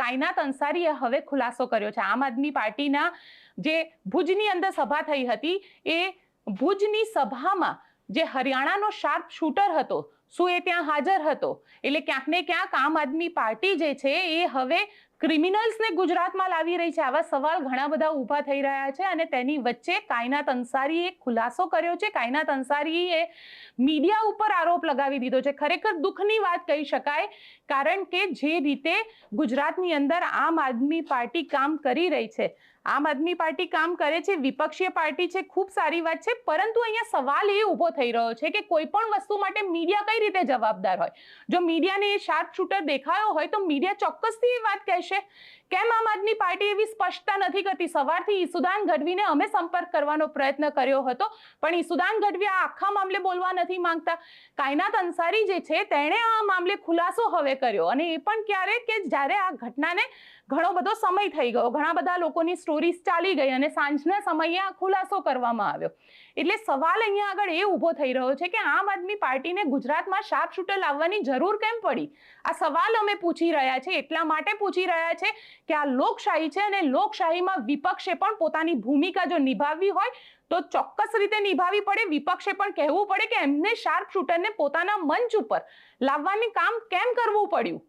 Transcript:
કાયનાત અંસારીએ હવે ખુલાસો કર્યો છે. આમ આદમી પાર્ટીના જે ભુજની અંદર સભા થઈ હતી, એ ભુજની સભામાં જે હરિયાણાનો શાર્પ શૂટર હતો શું એ ત્યાં હાજર હતો? એટલે ક્યાંક ને ક્યાંક આમ આદમી પાર્ટી જે છે એ હવે ક્રિમિનલ્સને ગુજરાતમાં લાવી રહી છે. આવા સવાલ ઘણા બધા ઊભા થઈ રહ્યા છે અને તેની વચ્ચે કાયનાત અંસારીએ ખુલાસો કર્યો છે. કાયનાત અંસારીએ મીડિયા ઉપર આરોપ લગાવી દીધો છે. ખરેખર દુઃખની વાત કહી શકાય, કારણ કે જે રીતે ગુજરાતની અંદર આમ આદમી પાર્ટી કામ કરી રહી છે. આમ આદમી પાર્ટી કામ કરે છે, વિપક્ષીય પાર્ટી છે, ખૂબ સારી વાત છે, પરંતુ અહીંયા સવાલ એ ઊભો થઈ રહ્યો છે કે કોઈ પણ વસ્તુ માટે મીડિયા કઈ રીતે જવાબદાર હોય. જો મીડિયાને એ શાર્પ શૂટર દેખાયો હોય તો મીડિયા ચોક્કસથી એ વાત કહેશે, કેમ આમ આદમી પાર્ટી એવી સ્પષ્ટતા નથી કરતી? સવારથી ઈસુદાન ગઢવીને અમે સંપર્ક કરવાનો પ્રયત્ન કર્યો હતો, પણ ઈસુદાન ગઢવી આ આખા મામલે બોલવા નથી માંગતા. કાયનાત અંસારી જે છે તેણે આ મામલે ખુલાસો હવે કર્યો અને એ પણ ક્યારે કે જ્યારે આ ઘટનાને ઘણો બધો સમય થઈ ગયો. ઘણા બધા લોકોની સ્ટોરીઝ ચાલી ગઈ અને સાંજના સમયે આ ખુલાસો કરવામાં આવ્યો. એટલે સવાલ અહીંયા આગળ એ ઊભો થઈ રહ્યો છે કે આમ આદમી પાર્ટીને ગુજરાતમાં શાર્પ શૂટર લાવવાની જરૂર કેમ પડી? આ સવાલ અમે પૂછી રહ્યા છે, એટલા માટે પૂછી રહ્યા છે કે આ લોકશાહી છે અને લોકશાહીમાં વિપક્ષે પણ પોતાની ભૂમિકા જો નિભાવવી હોય તો ચોક્કસ રીતે નિભાવવી પડે. વિપક્ષે પણ કહેવું પડે કે એમને શાર્પ શૂટરને પોતાના મંચ ઉપર લાવવાની કામ કેમ કરવું પડ્યું?